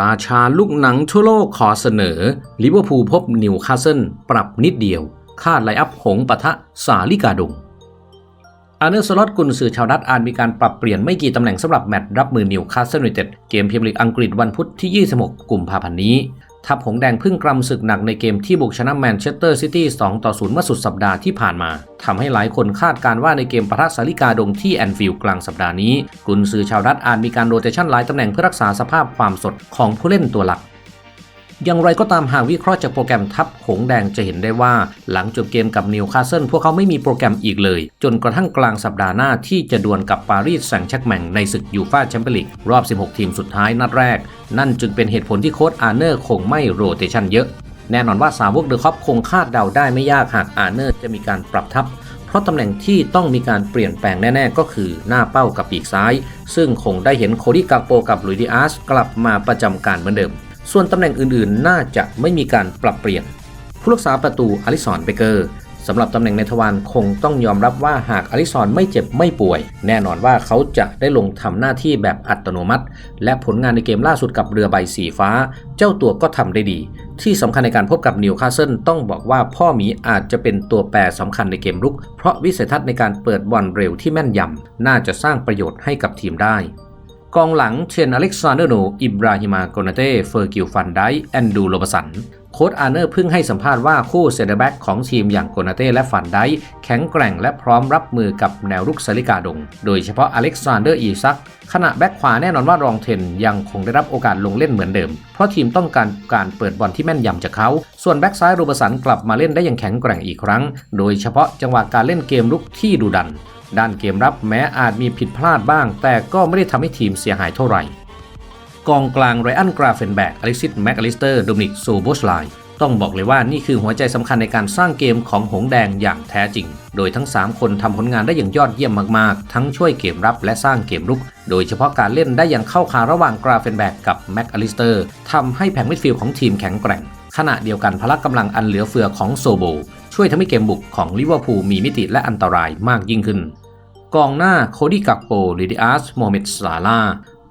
ราชาลูกหนังทั่วโลกขอเสนอลิเวอร์พูลพบนิวคาสเซิลปรับนิดเดียวคาดไลอัพหงปะทะสาลิกาดงอาร์เนอร์สล็อตกุนสื่อชาวดัตอาจมีการปรับเปลี่ยนไม่กี่ตำแหน่งสำหรับแมตช์รับมือนิวคาสเซิลยูไนเต็ดเกมพรีเมียร์ลีกอังกฤษวันพุธที่ 26 กุมภาพันธ์นี้ ทัพหงแดงพึ่งกรำศึกหนักในเกมที่บุกชนะแมนเชสเตอร์ซิตี้ 2 ต่อ 0 เมื่อสุดสัปดาห์ที่ผ่านมาทำให้หลายคนคาดการว่าในเกมปะทะสาลิกาดงที่แอนฟิลด์กลางสัปดาห์นี้ กุนซือชาวรัฐอาจมีการโรเตชันหลายตำแหน่งเพื่อรักษาสภาพความสดของผู้เล่นตัวหลัก อย่างไรก็ตามหากวิเคราะห์จากโปรแกรมทัพหงแดงจะเห็นได้ว่า หลังจบเกมกับนิวคาสเซิลพวกเขาไม่มีโปรแกรมอีกเลย จนกระทั่งกลางสัปดาห์หน้าที่จะดวลกับปารีสแซงต์แชร์กแมงในศึกยูฟ่าแชมเปี้ยนลีกรอบ 16 ทีมสุดท้ายนัดแรก นั่นจึงเป็นเหตุผลที่โค้ชอาร์เนอร์คงไม่โรเตชันเยอะแน่นอนว่าสาวกเดอะคอปคงคาดเดาได้ไม่ยากหากอาร์เนอร์จะมีการปรับทัพ เพราะตำแหน่งที่ต้องมีการเปลี่ยนแปลงแน่ ๆ ก็คือหน้าเป้ากับปีกซ้าย ซึ่งคงได้เห็นโคดี้กาโปกับลุยดิอาสกลับมาประจำการเหมือนเดิม ส่วนตำแหน่งอื่นๆ น่าจะไม่มีการปรับเปลี่ยน ผู้รักษาประตูอลิสอนเบเกอร์สำหรับตำแหน่งในทวารคงต้องยอมรับว่าหากอลิสอนไม่เจ็บไม่ป่วย แน่นอนว่าเขาจะได้ลงทำหน้าที่แบบอัตโนมัติ และผลงานในเกมล่าสุดกับเรือใบสีฟ้า เจ้าตัวก็ทำได้ดี ที่สำคัญในการพบกับนิวคาสเซิลต้องบอกว่าพ่อหมีอาจจะเป็นตัวแปรสำคัญในเกมรุก เพราะวิสัยทัศน์ในการเปิดบอลเร็วที่แม่นยำน่าจะสร้างประโยชน์ให้กับทีมได้ กองหลังเชนอเล็กซานเดอร์โน อิบราฮิมาโกนาเต้ เฟอร์กิลฟันไดแอนดูโรบสัน โค้ชอาร์เนอร์เพิ่งให้สัมภาษณ์ว่าคู่เซนเตอร์แบ็กของทีมอย่างโกนาเต้และฟันไดแข็งแกร่งและพร้อมรับมือกับแนวรุกสาลิกาดง โดยเฉพาะอเล็กซานเดอร์อีซัก ขณะแบ็กขวาแน่นอนว่ารองเทนยังคงได้รับโอกาสลงเล่นเหมือนเดิม เพราะทีมต้องการการเปิดบอลที่แม่นยำจากเขา ส่วนแบ็กซ้ายโรบสันกลับมาเล่นได้อย่างแข็งแกร่งอีกครั้ง โดยเฉพาะจังหวะการเล่นเกมรุกที่ดุดัน ด้านเกมรับแม้อาจมีผิดพลาดบ้าง แต่ก็ไม่ได้ทำให้ทีมเสียหายเท่าไหร่ กองกลางไรอันกราเฟนแบกอเล็กซิสแมคอลิสเตอร์โดมินิกโซโบชไลต้องบอกเลยว่านี่คือหัวใจสำคัญในการสร้างเกมของหงแดงอย่างแท้จริง โดยทั้ง 3 คนทำผลงานได้อย่างยอดเยี่ยมมากๆ ทั้งช่วยเกมรับและสร้างเกมรุก โดยเฉพาะการเล่นได้อย่างเข้าขาระหว่างกราเฟนแบกกับแมคอลิสเตอร์ทำให้แผงมิดฟิลด์ของทีมแข็งแกร่ง ขณะเดียวกันพละกำลังอันเหลือเฟือของโซโบ ช่วยทำให้เกมบุกของลิเวอร์พูลมีมิติและอันตรายมากยิ่งขึ้นกองหน้าโคดี้กักโปลิดิอาสโมเมดซาลา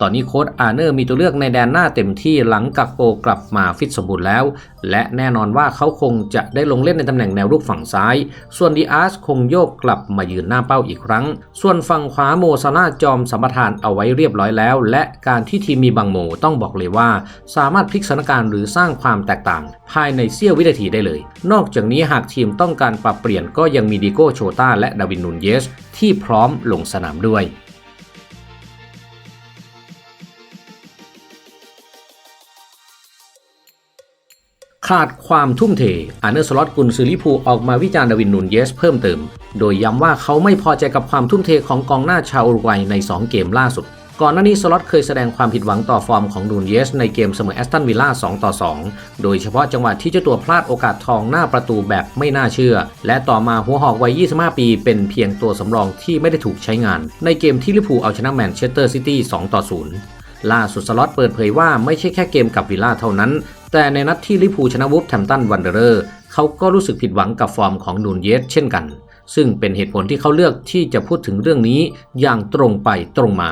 ตอนนี้โค้ดอาร์เนอร์มีตัวเลือกในแดนหน้าเต็มที่หลังกักโปกลับมาฟิตสมบูรณ์แล้ว และแน่นอนว่าเขาคงจะได้ลงเล่นในตำแหน่งแนวรุกฝั่งซ้าย ส่วนดีอาร์สคงโยกกลับมายืนหน้าเป้าอีกครั้ง ส่วนฝั่งขวาโมซาลาจอมสัมปทานเอาไว้เรียบร้อยแล้ว และการที่ทีมมีบางโมต้องบอกเลยว่า สามารถพลิกสถานการณ์หรือสร้างความแตกต่าง ภายในเสี้ยววินาทีได้เลย นอกจากนี้หากทีมต้องการปรับเปลี่ยนก็ยังมีดิโก้โชตาและดาวินนูนเยสที่พร้อมลงสนามด้วย ขาดความทุ่มเทอาร์เนอร์สล็อตกุนซือลิพูออกมาวิจารณ์ดาวินนูนเยสเพิ่มเติม โดยย้ำว่าเขาไม่พอใจกับความทุ่มเทของกองหน้าชาวอุรุกวัยใน 2 เกมล่าสุด ก่อนหน้านี้สล็อตเคยแสดงความผิดหวังต่อฟอร์มของนูนเยสในเกมเสมอแอสตันวิลล่า 2 ต่อ 2 โดยเฉพาะจังหวะที่เจ้าตัวพลาดโอกาสทองหน้าประตูแบบไม่น่าเชื่อ และต่อมาหัวหอกวัย 25 ปีเป็นเพียงตัวสำรองที่ไม่ได้ถูกใช้งาน ในเกมที่ลิพูเอาชนะแมนเชสเตอร์ซิตี้ 2 ต่อ 0ล่าสุดสล็อตเปิดเผยว่าไม่ใช่แค่เกมกับวิลล่าเท่านั้น แต่ในนัดที่ลิพูชนะวูฟแฮมป์ตันวันเดอร์เขาก็รู้สึกผิดหวังกับฟอร์มของนูนเยสเช่นกัน ซึ่งเป็นเหตุผลที่เขาเลือกที่จะพูดถึงเรื่องนี้อย่างตรงไปตรงมา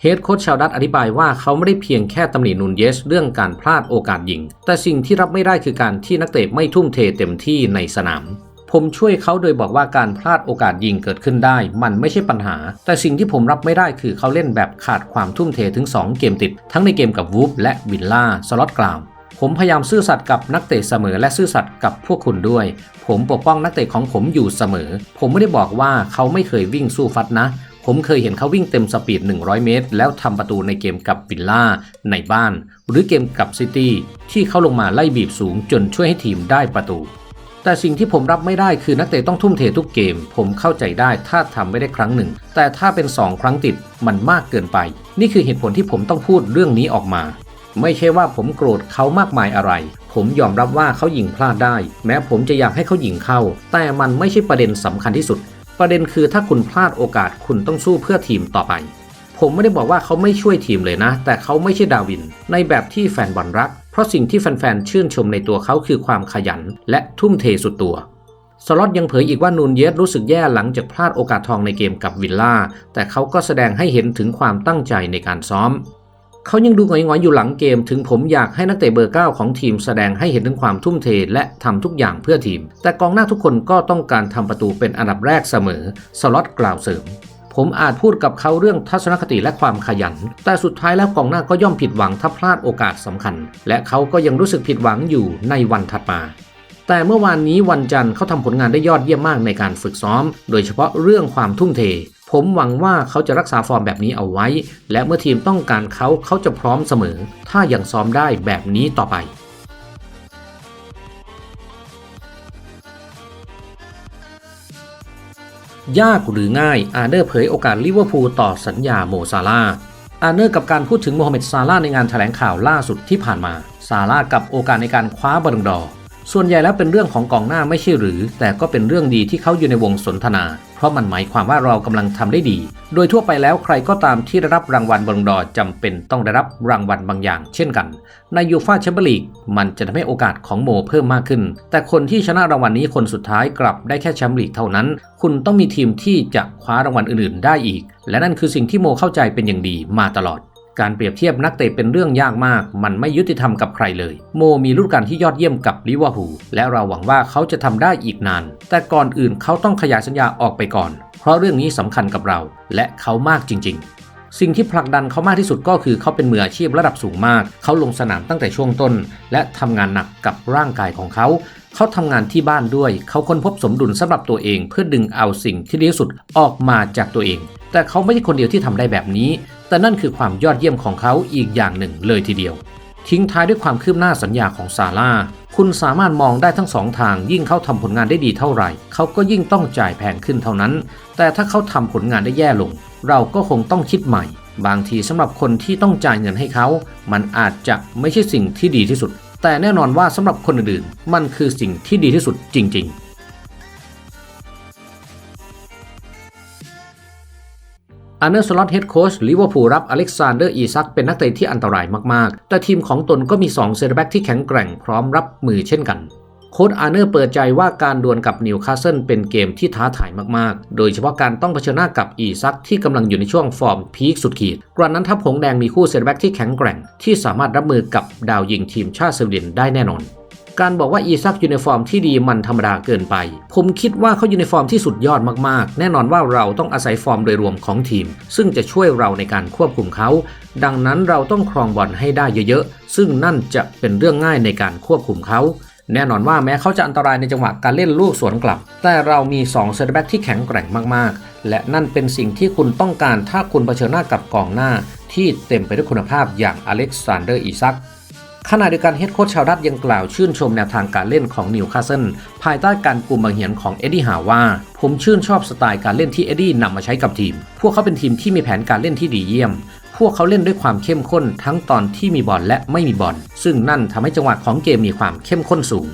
เฮดโค้ชชาวดัตอธิบายว่าเขาไม่ได้เพียงแค่ตำหนินูนเยสเรื่องการพลาดโอกาสยิง แต่สิ่งที่รับไม่ได้คือการที่นักเตะไม่ทุ่มเทเต็มที่ในสนาม ผมช่วยเขาโดยบอกว่าการพลาดโอกาสยิงเกิดขึ้นได้ มันไม่ใช่ปัญหา แต่สิ่งที่ผมรับไม่ได้คือเขาเล่นแบบขาดความทุ่มเทถึง 2 เกมติด ทั้งในเกมกับวูฟและวิลล่าสล็อตกล่าว ผมพยายามซื่อสัตย์กับนักเตะเสมอและซื่อสัตย์กับพวกคุณด้วย ผมปกป้องนักเตะของผมอยู่เสมอ ผมไม่ได้บอกว่าเขาไม่เคยวิ่งสู้ฟัดนะ ผมเคยเห็นเขาวิ่งเต็มสปีด 100 เมตร แล้วทำประตูในเกมกับวิลล่าในบ้าน หรือเกมกับซิตี้ที่เขาลงมาไล่บีบสูงจนช่วยให้ทีมได้ประตูแต่สิ่งที่ผมรับไม่ได้คือนักเตะต้องทุ่มเททุกเกม ผมเข้าใจได้ถ้าทำไม่ได้ครั้งหนึ่ง แต่ถ้าเป็น 2 ครั้งติดมันมากเกินไป นี่คือเหตุผลที่ผมต้องพูดเรื่องนี้ออกมา ไม่ใช่ว่าผมโกรธเขามากมายอะไร ผมยอมรับว่าเขายิงพลาดได้ แม้ผมจะอยากให้เขายิงเข้า แต่มันไม่ใช่ประเด็นสำคัญที่สุด ประเด็นคือถ้าคุณพลาดโอกาสคุณต้องสู้เพื่อทีมต่อไป ผมไม่ได้บอกว่าเขาไม่ช่วยทีมเลยนะ แต่เขาไม่ใช่ดาวิน ในแบบที่แฟนบอลรัก เพราะสิ่งที่แฟนๆชื่นชมในตัวเขาคือความขยัน และทุ่มเทสุดตัวสล็อตยังเผยอีกว่านูนเยสรู้สึกแย่หลังจากพลาดโอกาสทองในเกมกับวิลล่า แต่เขาก็แสดงให้เห็นถึงความตั้งใจในการซ้อม เขายังดูงอยๆอยู่หลังเกม ถึงผมอยากให้นักเตะเบอร์ 9 ของทีมแสดงให้เห็นถึงความทุ่มเทและทำทุกอย่างเพื่อทีม แต่กองหน้าทุกคนก็ต้องการทำประตูเป็นอันดับแรกเสมอ สล็อตกล่าวเสริมผมอาจพูดกับเขาเรื่องทัศนคติและความขยัน แต่สุดท้ายแล้วกองหน้าก็ย่อมผิดหวังถ้าพลาดโอกาสสำคัญ และเขาก็ยังรู้สึกผิดหวังอยู่ในวันถัดมา แต่เมื่อวานนี้วันจันทร์เขาทำผลงานได้ยอดเยี่ยมมากในการฝึกซ้อม โดยเฉพาะเรื่องความทุ่มเท ผมหวังว่าเขาจะรักษาฟอร์มแบบนี้เอาไว้ และเมื่อทีมต้องการเขาเขาจะพร้อมเสมอ ถ้ายังซ้อมได้แบบนี้ต่อไปยากหรือง่าย อาร์เนอร์เผยโอกาสลิเวอร์พูลต่อสัญญาโมซาลาอาร์เนอร์กับการพูดถึงโมฮัมเหม็ดซาลาในงานแถลงข่าวล่าสุดที่ผ่านมา ซาลากับโอกาสในการคว้าบอลดอร์ส่วนใหญ่แล้วเป็นเรื่องของกองหน้าไม่ใช่หรือ แต่ก็เป็นเรื่องดีที่เขาอยู่ในวงสนทนา เพราะมันหมายความว่าเรากำลังทำได้ดี โดยทั่วไปแล้วใครก็ตามที่ได้รับรางวัลบอลดอร์จำเป็นต้องได้รับรางวัลบางอย่าง เช่นกัน ในยูฟาแชมเปี้ยนลีกมันจะทำให้โอกาสของโมเพิ่มมากขึ้น แต่คนที่ชนะรางวัลนี้คนสุดท้ายกลับได้แค่แชมป์ลีกเท่านั้น คุณต้องมีทีมที่จะคว้ารางวัลอื่นๆ ได้อีก และนั่นคือสิ่งที่โมเข้าใจเป็นอย่างดีมาตลอด การเปรียบเทียบนักเตะเป็นเรื่องยากมาก มันไม่ยุติธรรมกับใครเลย โมมีฤดูกาลที่ยอดเยี่ยมกับลิเวอร์พูลและเราหวังว่าเขาจะทำได้อีกนาน แต่ก่อนอื่นเขาต้องขยายสัญญาออกไปก่อน เพราะเรื่องนี้สำคัญกับเรา และเขามากจริง ๆสิ่งที่ผลักดันเขามากที่สุดก็คือเขาเป็นมืออาชีพระดับสูงมาก เขาลงสนามตั้งแต่ช่วงต้น และทำงานหนักกับร่างกายของเขา เขาทำงานที่บ้านด้วย เขาค้นพบสมดุลสำหรับตัวเอง เพื่อดึงเอาสิ่งที่ดีที่สุดออกมาจากตัวเอง แต่เขาไม่ใช่คนเดียวที่ทำได้แบบนี้ แต่นั่นคือความยอดเยี่ยมของเขาอีกอย่างหนึ่งเลยทีเดียว ทิ้งท้ายด้วยความคืบหน้าสัญญาของซาร่า คุณสามารถมองได้ทั้งสองทาง ยิ่งเขาทำผลงานได้ดีเท่าไหร่ เขาก็ยิ่งต้องจ่ายแพงขึ้นเท่านั้น แต่ถ้าเขาทำผลงานได้แย่ลง เราก็คงต้องคิดใหม่ บางทีสำหรับคนที่ต้องจ่ายเงินให้เขา มันอาจจะไม่ใช่สิ่งที่ดีที่สุด แต่แน่นอนว่าสำหรับคนอื่นๆ มันคือสิ่งที่ดีที่สุดจริง ๆ อันเนอร์สล็อตเฮดโค้ชลิเวอร์พูลรับอเล็กซานเดอร์อีซักเป็นนักเตะที่อันตรายมากๆ แต่ทีมของตนก็มี2เซนเตอร์แบ็กที่แข็งแกร่งพร้อมรับมือเช่นกันโค้ชอาร์เนอร์เปิดใจว่าการดวลกับนิวคาสเซิลเป็นเกมที่ท้าทายมากๆ โดยเฉพาะการต้องเผชิญหน้ากับอีซักที่กำลังอยู่ในช่วงฟอร์มพีคสุดขีด กระนั้นทัพหงแดงมีคู่เซนเตอร์แบ็กที่แข็งแกร่ง ที่สามารถรับมือกับดาวยิงทีมชาติสวีเดนได้แน่นอน การบอกว่าอีซักยู่ในฟอร์มที่ดีมันธรรมดาเกินไป ผมคิดว่าเขายู่ในฟอร์มที่สุดยอดมากๆ แน่นอนว่าเราต้องอาศัยฟอร์มโดยรวมของทีม ซึ่งจะช่วยเราในการควบคุมเขา ดังนั้นเราต้องครองบอลให้ได้เยอะๆ ซึ่งนั่นจะเป็นเรื่องง่ายในการควบคุมเขาแน่นอนว่าแม้เขาจะอันตรายในจังหวะการเล่นลูกสวนกลับ แต่เรามี2เซนเตอร์แบ็กที่แข็งแกร่งมากๆ และนั่นเป็นสิ่งที่คุณต้องการถ้าคุณเผชิญหน้ากับกองหน้า ที่เต็มไปด้วยคุณภาพอย่างอเล็กซานเดอร์อีซัก ขณะเดียวกันเฮดโค้ชชาวดัตยังกล่าวชื่นชมแนวทางการเล่นของนิวคาสเซิลภายใต้การกลุ่มบังเหียนของเอ็ดดี้ฮาว่า ผมชื่นชอบสไตล์การเล่นที่เอ็ดดี้นำมาใช้กับทีม พวกเขาเป็นทีมที่มีแผนการเล่นที่ดีเยี่ยม พวกเขาเล่นด้วยความเข้มข้นทั้งตอนที่มีบอลและไม่มีบอลซึ่งนั่นทำให้จังหวะของเกมมีความเข้มข้นสูง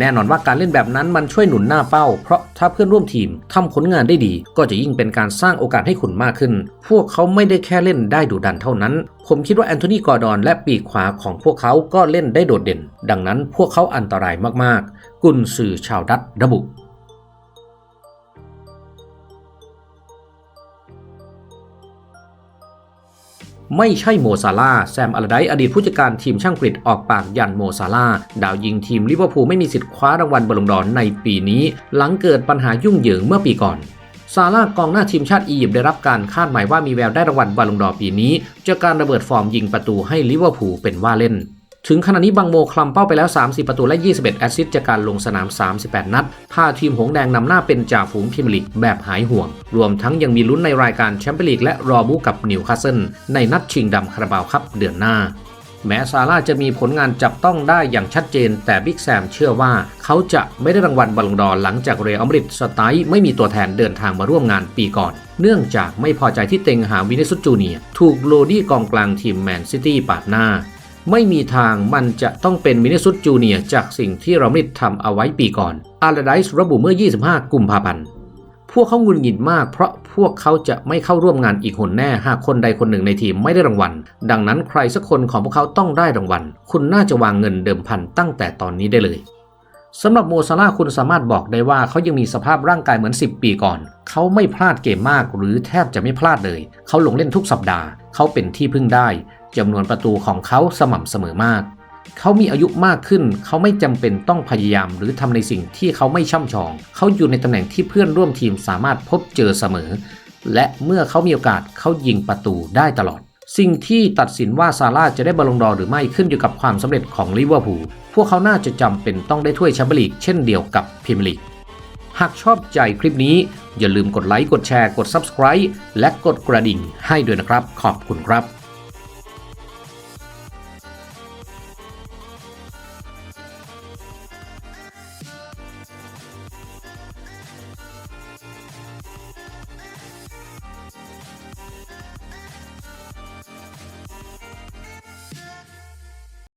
แน่นอนว่าการเล่นแบบนั้นมันช่วยหนุนหน้าเป้า เพราะถ้าเพื่อนร่วมทีมทำผลงานได้ดี ก็จะยิ่งเป็นการสร้างโอกาสให้คุณมากขึ้น พวกเขาไม่ได้แค่เล่นได้ดุดันเท่านั้น ผมคิดว่าแอนโทนีกอร์ดอนและปีกขวาของพวกเขาก็เล่นได้โดดเด่น ดังนั้นพวกเขาอันตรายมากๆ กุนสื่อชาวดัตระบุ ไม่ใช่โมซาลาแซมอัลไดอดีตผู้จัดการทีมช่างกรีออกปากยันโมซาลาดาวยิงทีมลิเวอร์พูลไม่มีสิทธิ์คว้ารางวัลบอลลงดอนในปีนี้ หลังเกิดปัญหายุ่งเหยิงเมื่อปีก่อนซาร่าห์กองหน้าทีมชาติอียิปต์ได้รับการคาดหมายว่ามีแววได้รางวัลบอลลงดอนปีนี้จากการระเบิดฟอร์มยิงประตูให้ลิเวอร์พูลเป็นว่าเล่น ถึงขณะนี้บังโมคลำเป้าไปแล้ว 30 ประตูและ 21 แอสซิสต์จากการลงสนาม 38 นัดพาทีมหงแดงนำหน้าเป็นจ่าฝูงพรีเมียร์ลีกแบบหายห่วง รวมทั้งยังมีลุ้นในรายการแชมเปี้ยนลีกและรอบูกับนิวคาสเซิลในนัดชิงดำคาราบาวครับเดือนหน้า แม้ซาร่าจะมีผลงานจับต้องได้อย่างชัดเจน แต่บิ๊กแซมเชื่อว่าเขาจะไม่ได้รางวัลบอลลงดอร์หลังจากเรอัลมาดริดสไตล์ไม่มีตัวแทนเดินทางมาร่วมงานปีก่อน เนื่องจากไม่พอใจที่เต็งหาวินิสุจูเนียถูกโรดี้กองกลางทีมแมนซิตี้ปาดหน้า ไม่มีทางมันจะต้องเป็นมินิสุตจูเนียจากสิ่งที่เราไม่ทำเอาไว้ปีก่อนอาร์ไดส์ระบุเมื่อ 25 กุมภาพันธ์ พวกเขางุนหงิดมากเพราะพวกเขาจะไม่เข้าร่วมงานอีกหนแน่หากคนใดคนหนึ่งในทีมไม่ได้รางวัล ดังนั้นใครสักคนของพวกเขาต้องได้รางวัล คุณน่าจะวางเงินเดิมพันตั้งแต่ตอนนี้ได้เลยสำหรับโมซาลาคุณสามารถบอกได้ว่าเขายังมีสภาพร่างกายเหมือน 10 ปีก่อน เขาไม่พลาดเกมมากหรือแทบจะไม่พลาดเลย เขาลงเล่นทุกสัปดาห์ เขาเป็นที่พึ่งได้ จำนวนประตูของเขาสม่ำเสมอมาก เขามีอายุมากขึ้น เขาไม่จำเป็นต้องพยายามหรือทำในสิ่งที่เขาไม่ช่ำชอง เขาอยู่ในตำแหน่งที่เพื่อนร่วมทีมสามารถพบเจอเสมอ และเมื่อเขามีโอกาสเขายิงประตูได้ตลอด สิ่งที่ตัดสินว่าซาร่าจะได้บอลลงดอหรือไม่ขึ้นอยู่กับความสำเร็จของลิเวอร์พูล พวกเขาน่าจะจำเป็นต้องได้ถ้วยแชมเปี้ยนลีกเช่นเดียวกับพรีเมียร์ลีกหากชอบใจคลิปนี้ อย่าลืมกดไลค์ กดแชร์ กด Subscribe และกดกระดิ่งให้ด้วยนะครับ ขอบคุณครับ